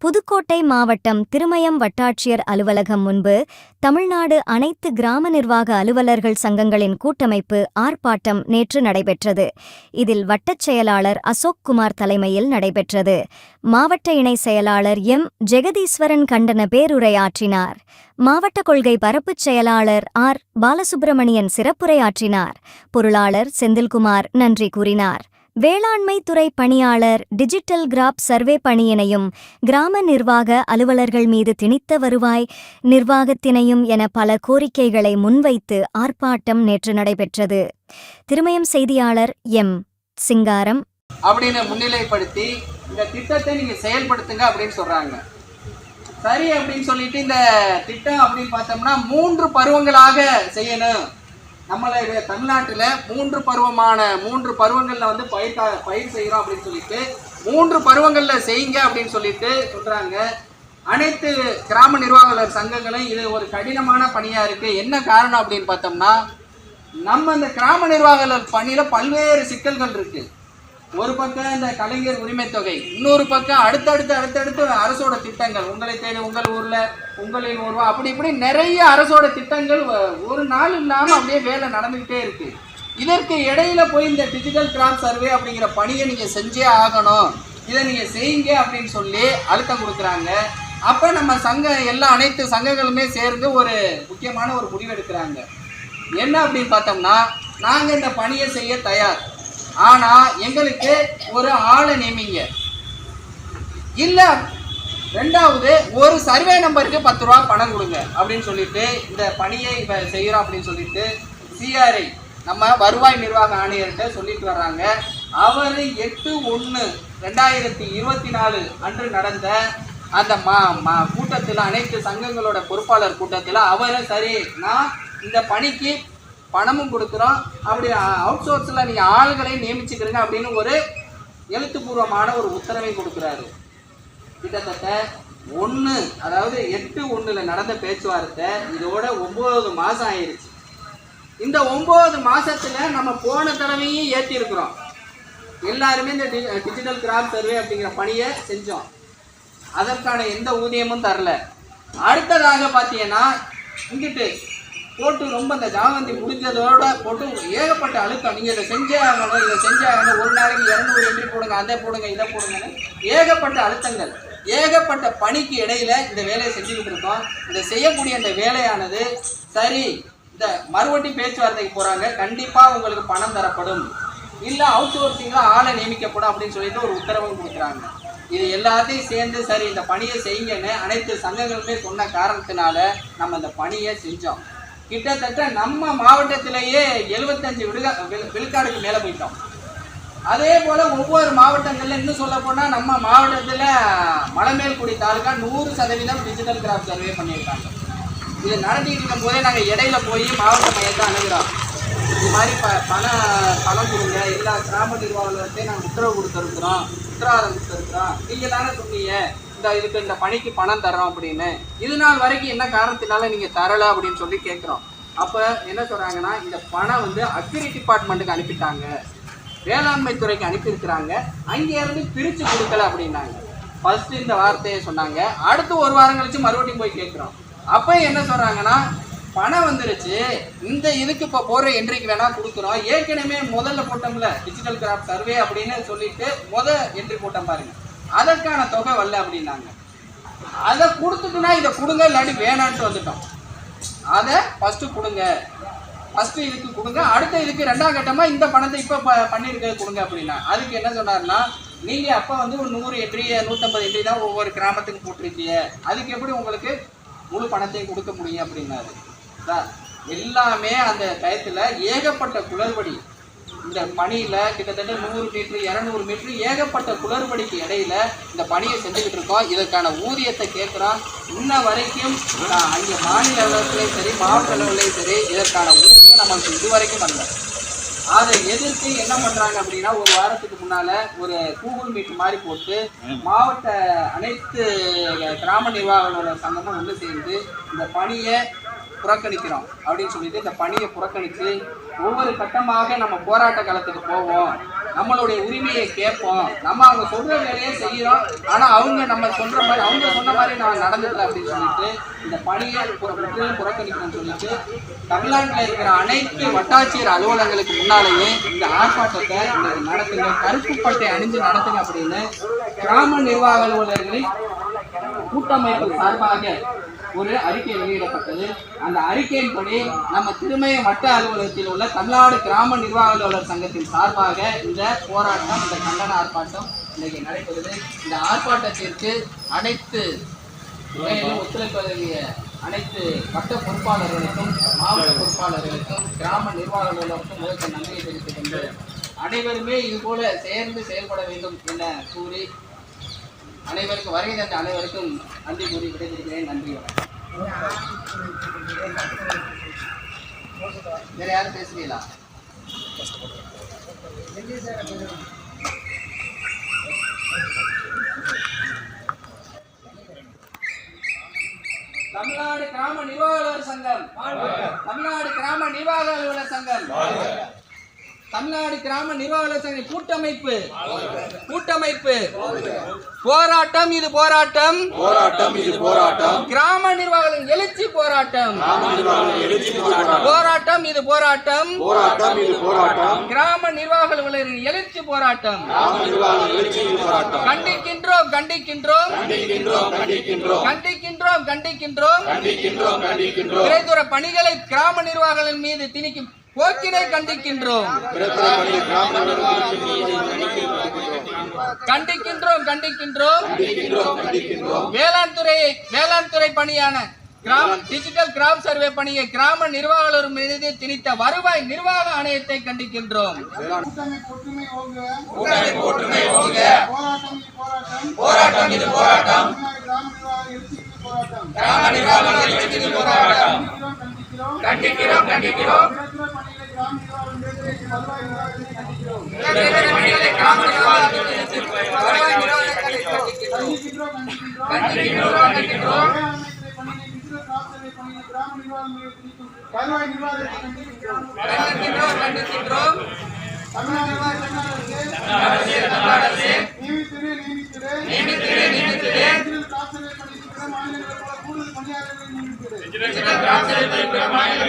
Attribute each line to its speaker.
Speaker 1: புதுக்கோட்டை மாவட்டம் திருமயம் வட்டாட்சியர் அலுவலகம் முன்பு தமிழ்நாடு அனைத்து கிராம நிர்வாக அலுவலர்கள் சங்கங்களின் கூட்டமைப்பு ஆர்ப்பாட்டம் நேற்று நடைபெற்றது. இதில் வட்டச் செயலாளர் அசோக் குமார் தலைமையில் நடைபெற்றது. மாவட்ட இணை செயலாளர் எம். ஜெகதீஸ்வரன் கண்டன பேருரையாற்றினார். மாவட்ட கொள்கை பரப்புச் செயலாளர் ஆர். பாலசுப்பிரமணியன் சிறப்புரையாற்றினார். பொருளாளர் செந்தில்குமார் நன்றி கூறினார். வேளாண்மை துறை பணியாளர் டிஜிட்டல் கிராப் சர்வே பணியினையும் கிராம நிர்வாக அலுவலர்கள் மீது திணித்த வருவாய் நிர்வாகத்தினையும் என பல கோரிக்கைகளை முன்வைத்து ஆர்ப்பாட்டம் நேற்று நடைபெற்றது. திருமயம் செய்தியாளர் எம். சிங்காரம்.
Speaker 2: அப்படின்னு முன்னிலைப்படுத்தி இந்த திட்டத்தை நீங்க செயல்படுத்துங்க அப்படின்னு சொல்றாங்க. சரி அப்படின்னு சொல்லிட்டு இந்த திட்டம் அப்படின்னு பார்த்தோம்னா மூன்று பருவங்களாக செய்யணும். நம்மளுடைய தமிழ்நாட்டில் மூன்று பருவமான மூன்று பருவங்களில் வந்து பயிர் பயிர் செய்கிறோம் அப்படின்னு சொல்லிட்டு மூன்று பருவங்களில் செய்யுங்க அப்படின்னு சொல்லிட்டு சொல்கிறாங்க அனைத்து கிராம நிர்வாகர் சங்கங்களும் இது ஒரு கடினமான பணியாக இருக்குது என்ன காரணம் அப்படின்னு பார்த்தோம்னா நம்ம இந்த கிராம நிர்வாகர் பணியில் பல்வேறு சிக்கல்கள் இருக்குது ஒரு பக்கம் இந்த கலைஞர் உரிமை தொகை இன்னொரு பக்கம் அடுத்தடுத்து அடுத்தடுத்து அரசோட திட்டங்கள். உங்களை தேடி உங்கள் ஊரில் உங்களின் ஊர்வா அப்படி இப்படி நிறைய அரசோட திட்டங்கள் ஒரு நாள் இல்லாமல் அப்படியே வேலை நடந்துக்கிட்டே இருக்கு. இதற்கு இடையில போய் இந்த டிஜிட்டல் கிராப் சர்வே அப்படிங்கிற பணியை நீங்க செஞ்சே ஆகணும். இதை நீங்க செய்யுங்க அப்படின்னு சொல்லி அழுத்தம் கொடுக்குறாங்க. அப்ப நம்ம சங்க எல்லா அனைத்து சங்கங்களுமே சேர்ந்து ஒரு முக்கியமான ஒரு முடிவு எடுக்கிறாங்க. என்ன அப்படின்னு பார்த்தோம்னா நாங்கள் இந்த பணியை செய்ய தயார். ஆனா எங்களுக்கு ஒரு ஆளை நியமிங்க. இல்ல ரெண்டாவது ஒரு சர்வே நம்பருக்கு பத்து ரூபா பணம் கொடுங்க அப்படின்னு சொல்லிட்டு இந்த பணியை இப்ப செய்யறோம் அப்படின்னு சொல்லிட்டு சிஆர்ஐ நம்ம வருவாய் நிர்வாக ஆணையர்கிட்ட சொல்லிட்டு வர்றாங்க. அவர் எட்டு ஒன்று ரெண்டாயிரத்தி இருபத்தி நாலு அன்று நடந்த அந்த மா மா கூட்டத்தில் அனைத்து சங்கங்களோட பொறுப்பாளர் கூட்டத்தில் அவர் சரி நான் இந்த பணிக்கு பணமும் கொடுக்குறோம். அப்படி அவுட் சோர்ஸில் நீங்கள் ஆளுகளை நியமிச்சுக்கிறீங்க அப்படின்னு ஒரு எழுத்துப்பூர்வமான ஒரு உத்தரவை கொடுக்குறாரு. கிட்டத்தட்ட ஒன்று அதாவது எட்டு ஒன்றில் நடந்த பேச்சுவார்த்தை இதோட ஒம்பது மாதம் ஆயிடுச்சு இந்த ஒம்பது மாதத்தில் நம்ம போன தடவையும் ஏற்றிருக்கிறோம் எல்லாருமே இந்த டிஜிட்டல் கிராப் சர்வே அப்படிங்கிற பணியை செஞ்சோம். அதற்கான எந்த ஊதியமும் தரல. அடுத்ததாக பார்த்தீங்கன்னா இங்கிட்டு போட்டு ரொம்ப இந்த ஜாமந்தி முடிஞ்சதோட போட்டு ஏகப்பட்ட அழுத்தம். நீங்கள் இதை செஞ்சே ஆகணும் இதை செஞ்சே ஆகணும். ஒரு நாளைக்கு இரநூறு என்ட்ரி போடுங்க அதை போடுங்க இதை போடுங்கன்னு ஏகப்பட்ட அழுத்தங்கள். ஏகப்பட்ட பணிக்கு இடையில இந்த வேலையை செஞ்சுக்கிட்டு இருக்கோம். இந்த செய்யக்கூடிய இந்த வேலையானது சரி இந்த மறுபடி பேச்சுவார்த்தைக்கு போறாங்க. கண்டிப்பா உங்களுக்கு பணம் தரப்படும். இல்ல அவுட் சோர்சிங்ல ஆளை நியமிக்கப்படும் அப்படின்னு சொல்லிட்டு ஒரு உத்தரவும் கொடுக்குறாங்க. இது எல்லாத்தையும் சேர்ந்து சரி இந்த பணியை செய்யுங்கன்னு அனைத்து சங்கங்களுமே சொன்ன காரணத்தினால நம்ம இந்த பணியை செஞ்சோம். கிட்டத்தட்ட நம்ம மாவட்டத்திலேயே எழுபத்தஞ்சு விடுகா விழுக்காடுக்கு மேலே போயிட்டோம். அதே போல் ஒவ்வொரு மாவட்டங்களில் இன்னும் சொல்ல போனால் நம்ம மாவட்டத்தில் மலைமேல்குடி தாலுக்கா நூறு சதவீதம் டிஜிட்டல் கிராப் சர்வே பண்ணியிருக்காங்க. இது நடத்திட்டு இருக்கும் போதே நாங்கள் இடையில போய் மாவட்ட மையத்தை அணுகிறோம். இது மாதிரி ப பணம் பணம் கொடுங்க எல்லா கிராம நிர்வாகத்தையும் நாங்கள் உத்தரவு கொடுத்துருக்குறோம் உத்தரவாதம் கொடுத்துருக்குறோம் நீங்கள் தானே சொன்னீங்க. இந்த இதுக்கு இந்த பணிக்கு பணம் தர்றோம் அப்படின்னு. இது நாள் வரைக்கும் என்ன காரணத்தினால நீங்கள் தரலை அப்படின்னு சொல்லி கேட்குறோம் அப்போ என்ன சொல்கிறாங்கன்னா இந்த பணம் வந்து அக்ரி டிபார்ட்மெண்ட்டுக்கு அனுப்பிட்டாங்க. வேளாண்மை துறைக்கு அனுப்பியிருக்கிறாங்க. அங்கேருந்து பிரித்து கொடுக்கல அப்படின்னாங்க. ஃபஸ்ட்டு இந்த வார்த்தையை சொன்னாங்க. அடுத்து ஒரு வாரம் கழிச்சு மறுபடியும் போய் கேட்குறோம் அப்போ என்ன சொல்கிறாங்கன்னா பணம் வந்துருச்சு. இந்த இதுக்கு இப்போ போடுற என்ட்ரிக்கு வேணால் கொடுக்குறோம். ஏற்கனவே முதல்ல போட்டோம்ல டிஜிட்டல் கிராஃப்ட் சர்வே அப்படின்னு சொல்லிட்டு முதல் என்ட்ரி போட்டோம் பாருங்கள் அதற்கான தொகை வரல அப்படின்னாங்க. அதை கொடுத்துட்டுனா இதை கொடுங்க இல்லாட்டி வேணான்ட்டு வந்துட்டோம். அதை ஃபஸ்ட்டு கொடுங்க. ஃபஸ்ட்டு இதுக்கு கொடுங்க அடுத்த இதுக்கு ரெண்டாம் கட்டமாக இந்த பணத்தை இப்போ ப பண்ணியிருக்கிறது கொடுங்க அப்படின்னா அதுக்கு என்ன சொன்னார்னா நீங்கள் அப்போ வந்து ஒரு நூறு எட்ரி நூற்றம்பது எட்ரி தான் ஒவ்வொரு கிராமத்துக்கு போட்டிருக்கீங்க. அதுக்கு எப்படி உங்களுக்கு முழு பணத்தையும் கொடுக்க முடியும் அப்படின்னாரு. சார் எல்லாமே அந்த டயத்தில் ஏகப்பட்ட குளறுபடி. இந்த பணியில் கிட்டத்தட்ட நூறு மீட்ரு இரநூறு மீட்ரு ஏகப்பட்ட குளறுபடிக்கு இடையில இந்த பணியை செஞ்சுக்கிட்டு இருக்கோம். இதற்கான ஊதியத்தை கேட்குறோம் இன்ன வரைக்கும் நான் அங்கே மாநில அளவுலையும் சரி மாவட்ட அளவுலையும் சரி இதற்கான ஊதியம் நமக்கு இது வரைக்கும் வரல. அதை எதிர்த்து என்ன பண்ணுறாங்க அப்படின்னா ஒரு வாரத்துக்கு முன்னால் ஒரு கூகுள் மீட் மாதிரி போட்டு மாவட்ட அனைத்து கிராம நிர்வாகங்களோட சங்கமும் ஒன்று சேர்ந்து இந்த பணியை புறக்கணிக்கிறோம் அப்படின்னு சொல்லிட்டு இந்த பணியை புறக்கணித்து ஒவ்வொரு கட்டமாக நம்ம போராட்ட காலத்துக்கு போவோம். நம்மளுடைய உரிமையை கேட்போம். நம்ம அவங்க சொல்ற வேலையே செய்யறோம். ஆனா அவங்க நம்ம சொல்ற மாதிரி அவங்க சொன்ன மாதிரி நான் நடந்துக்கல அப்படின்னு சொல்லிட்டு இந்த பணியை புற- முற்றிலும் புறக்கணிக்கணும்னு சொல்லிட்டு தமிழ்நாட்டில் இருக்கிற அனைத்து வட்டாட்சியர் அலுவலகங்களுக்கு முன்னாலேயே இந்த ஆர்ப்பாட்டத்தை நடத்துங்க கருப்பு பட்டை அணிஞ்சு நடத்துங்க அப்படின்னு கிராம நிர்வாக அலுவலர்களின் கூட்டமைப்பு சார்பாக ஒரு அறிக்கை வெளியிடப்பட்டது. அந்த அறிக்கையின்படி நம்ம திருமய வட்ட அலுவலகத்தில் உள்ள தமிழ்நாடு கிராம நிர்வாக அலுவலர் சங்கத்தின் சார்பாக இந்த போராட்டம் இந்த கண்டன ஆர்ப்பாட்டம் இன்றைக்கு நடைபெறுது. இந்த ஆர்ப்பாட்டத்திற்கு அனைத்து துறையிலும் ஒத்துழைப்பதற்கிய அனைத்து வட்ட பொறுப்பாளர்களுக்கும் மாவட்ட பொறுப்பாளர்களுக்கும் கிராம நிர்வாக அலுவலருக்கும் முதற்க நன்றியை தெரிவித்துக் கொண்டு அனைவருமே இது போல சேர்ந்து செயல்பட வேண்டும் என கூறி அனைவருக்கும் வருகை தந்த அனைவருக்கும் நன்றி கூறி விடைபெறுகிறேன். நன்றி வணக்கம். வேற யாரும் பேசுறீங்களா? தமிழ்நாடு கிராம நிர்வாக அலுவலர் சங்கம். தமிழ்நாடு கிராம நிர்வாக அலுவலர் சங்கம். தமிழ்நாடு கிராம நிர்வாக கூட்டமைப்பு. கூட்டமைப்பு. போராட்டம் இது போராட்டம்.
Speaker 3: போராட்டம் இது போராட்டம்.
Speaker 2: கிராம நிர்வாகம் எழுச்சி போராட்டம்.
Speaker 3: போராட்டம்.
Speaker 2: இது போராட்டம்.
Speaker 3: போராட்டம் இது போராட்டம்.
Speaker 2: கிராம நிர்வாக எழுச்சி போராட்டம். கண்டிக்கின்றோம் கண்டிக்கின்றோம்.
Speaker 3: கண்டிக்கின்றோம் கண்டிக்கின்றோம்.
Speaker 2: விரைதுற பணிகளை கிராம நிர்வாகங்களின் மீது திணிக்கும் போக்கினை கண்டிக்கின்றோம். கண்டிக்கின்றோம் கண்டிக்கின்றோம். வேளாண் துறை வேளாண் துறை பணியான கிராம டிஜிட்டல் கிராம் சர்வே பணியை கிராம நிர்வாகர் மீது திணித்த வருவாய் நிர்வாக ஆணையத்தை கண்டிக்கின்றோம்.
Speaker 4: போராட்டம் இது போராட்டம். கிராம நிர்வாக போராட்டம். கண்டிக்கிறோம் கண்டிக்கிறோம்
Speaker 2: கண்டிக்கின்றோம்
Speaker 4: கண்டிக்கின்றோம் ఇంజనీర్